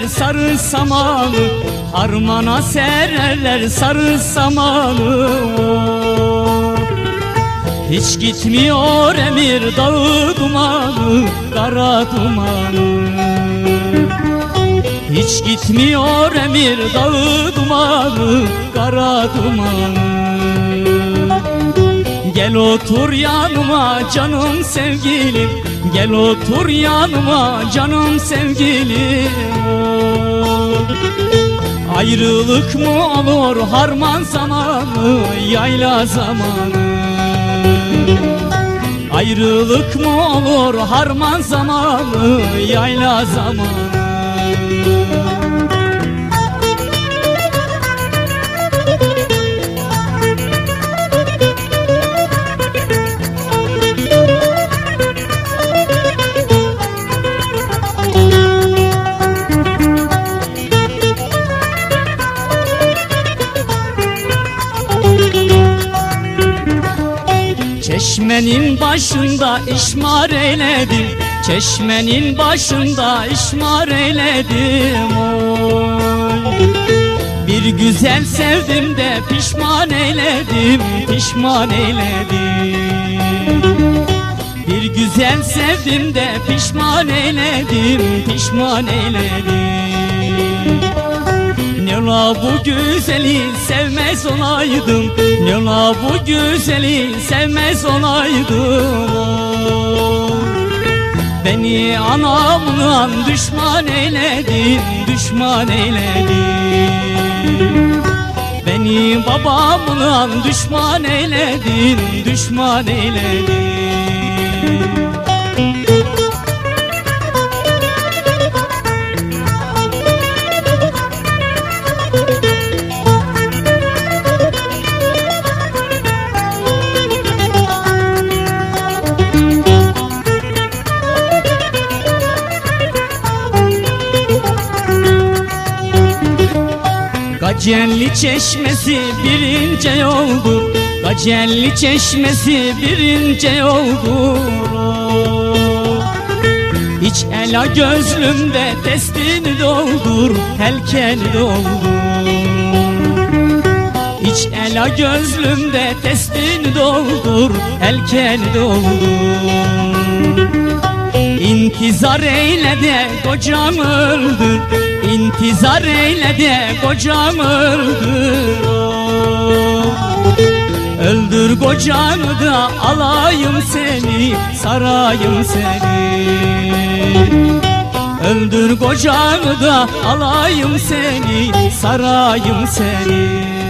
Sererler sarı samanı Harmana sererler sarı samanı Hiç gitmiyor emir dağı dumanı Kara dumanı. Hiç gitmiyor emir dağı dumanı Kara dumanı. Gel otur yanıma canım sevgilim Gel otur yanıma canım sevgilim. Ayrılık mı olur harman zamanı Yayla zamanı? Ayrılık mı olur harman zamanı Yayla zamanı Çeşmenin başında işmar eyledim. Çeşmenin başında işmar eyledim oy. Bir güzel sevdim de pişman eyledim Pişman eyledim. Bir güzel sevdim de pişman eyledim Pişman eyledim ne la bu güzeli sevmez olaydım Ne la bu güzeli sevmez olaydım Beni anamla düşman eyledin Düşman eyledin. Beni babamla düşman eyledin Düşman eyledin Gacelli çeşmesi birinci oldu Gacelli çeşmesi birinci oldu İç ela gözlümde testini doldur. Helkeni doldur. İç ela gözlümde testini doldur. Helkeni doldur İntizar eyle de kocam öldü İntizar eyle de kocam öldü Öldür kocanı da alayım seni Sarayım seni. Öldür kocanı da alayım seni Sarayım seni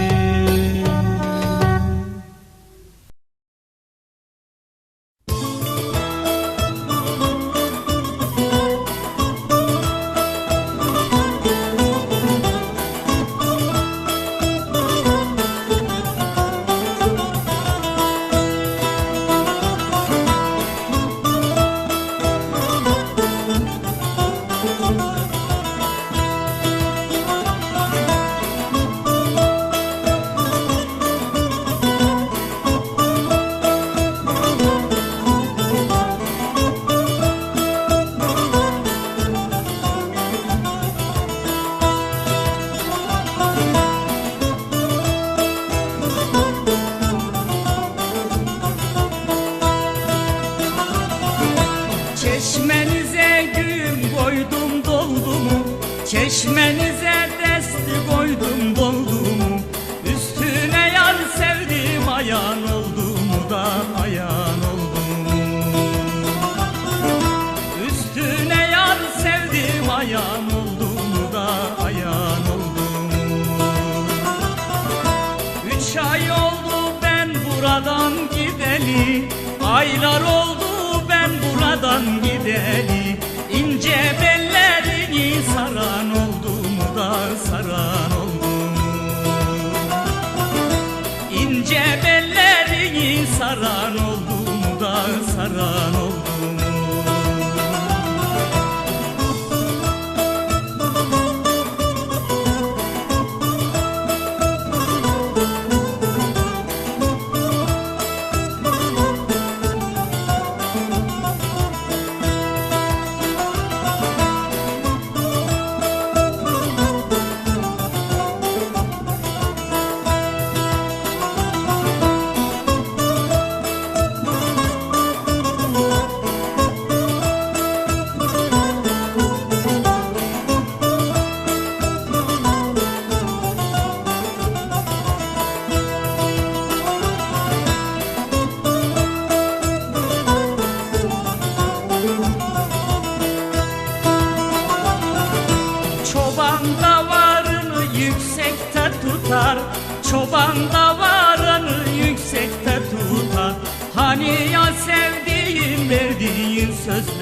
Aylar oldu ben buradan gideli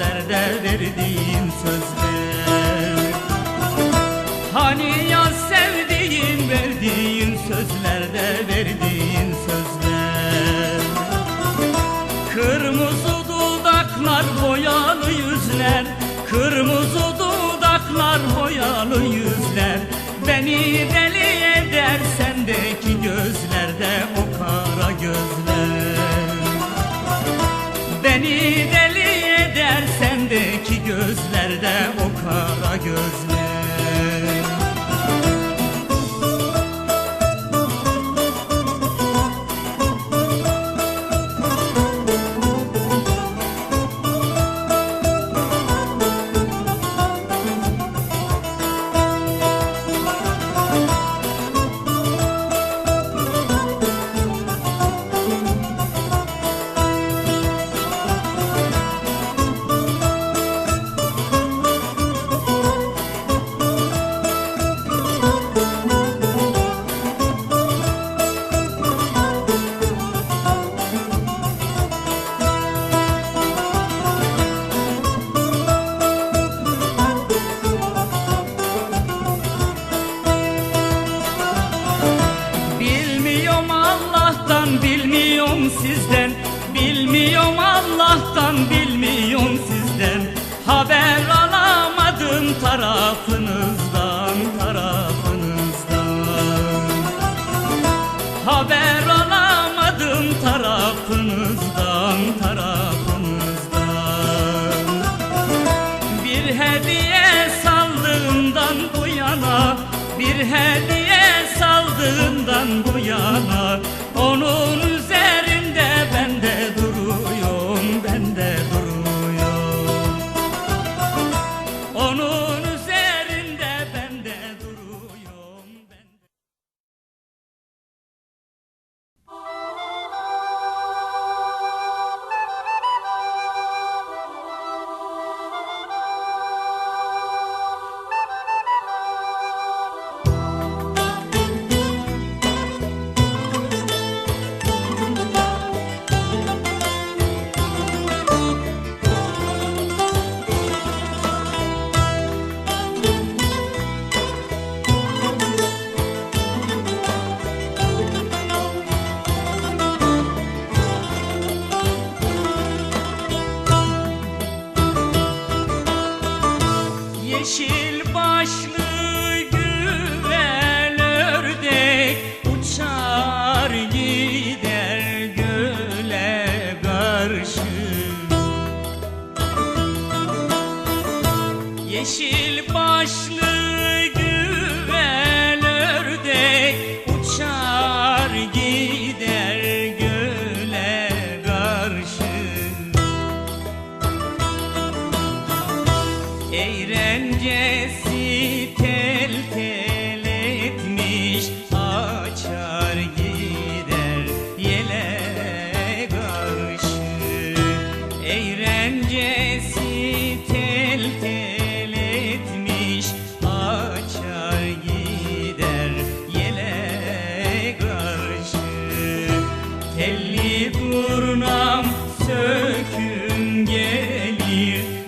sözlerde verdiğin sözler. Hani ya sevdiğin verdiğin sözlerde verdiğin gözlerde o kara gözler. haber alamadım tarafınızdan tarafınızdan. Bir hediye saldığımdan bu yana bir hediye saldığımdan bu yana Burnam söküm gelir.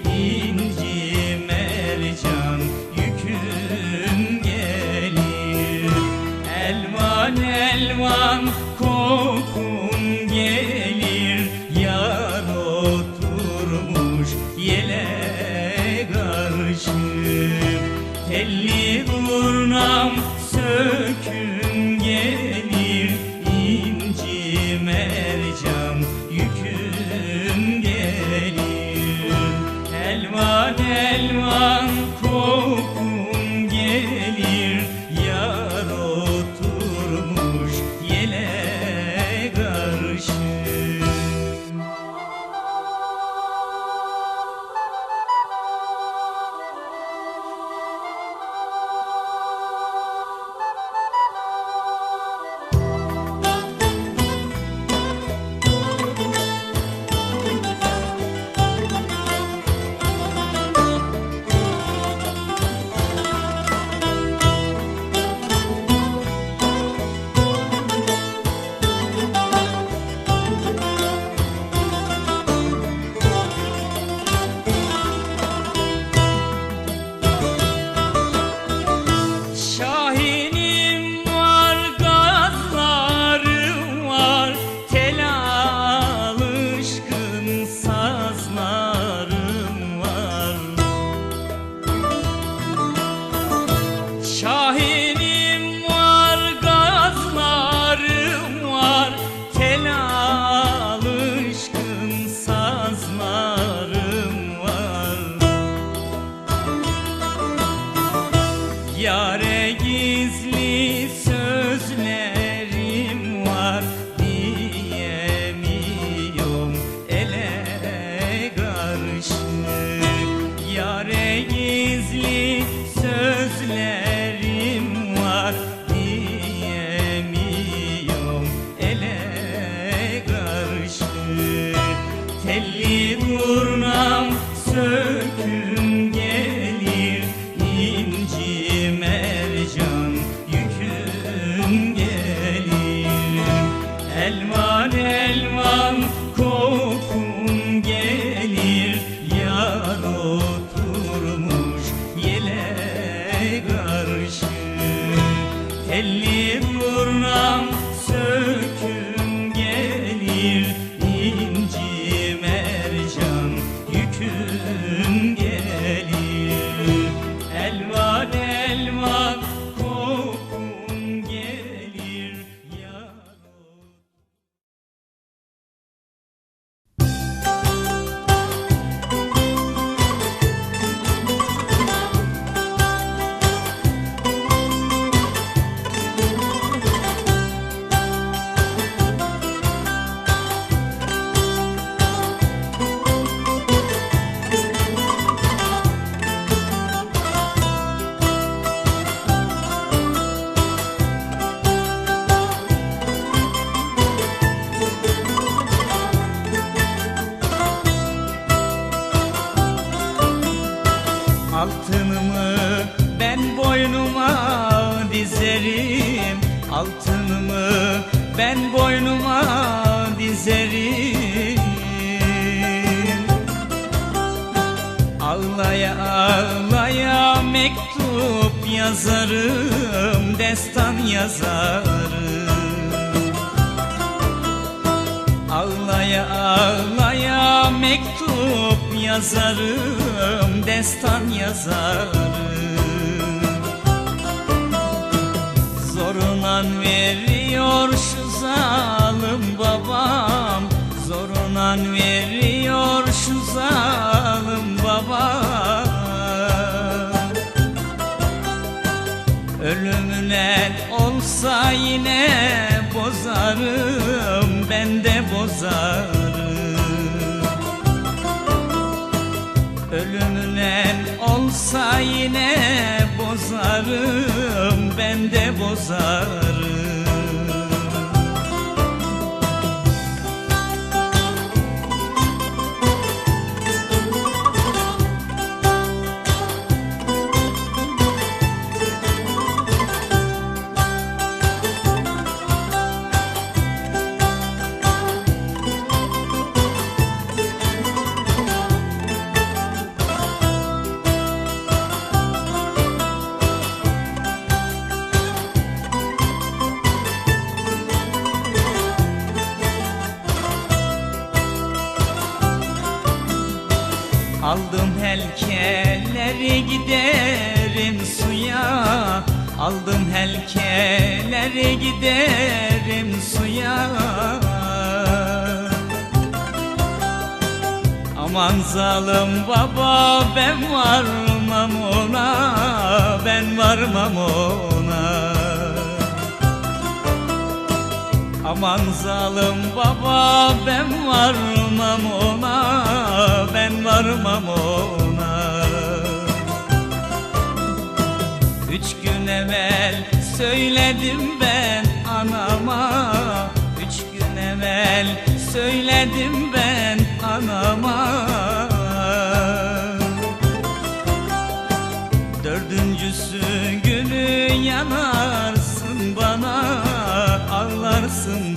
Altınımı ben boynuma dizerim. Altınımı ben boynuma dizerim. Ağlaya ağlaya mektup yazarım Destan yazarım. Ağlaya ağlaya mektup yazarım Destan yazarım. Zorunan veriyor şu zalim babam Zorunan veriyor şu zalim babam. Ölümüne olsa yine bozarım Ben de bozarım Ölümüne olsa yine bozarım Ben de bozarım helkeleri giderim suya. Aldım helkeleri giderim suya. Aman zalim baba ben varmam ona. Ben varmam ona. Aman zalim baba ben varmam ona. Ben varmam ona söyledim ben anama. Üç gün evvel söyledim ben anama. Dördüncüsü günü yanarsın bana Ağlarsın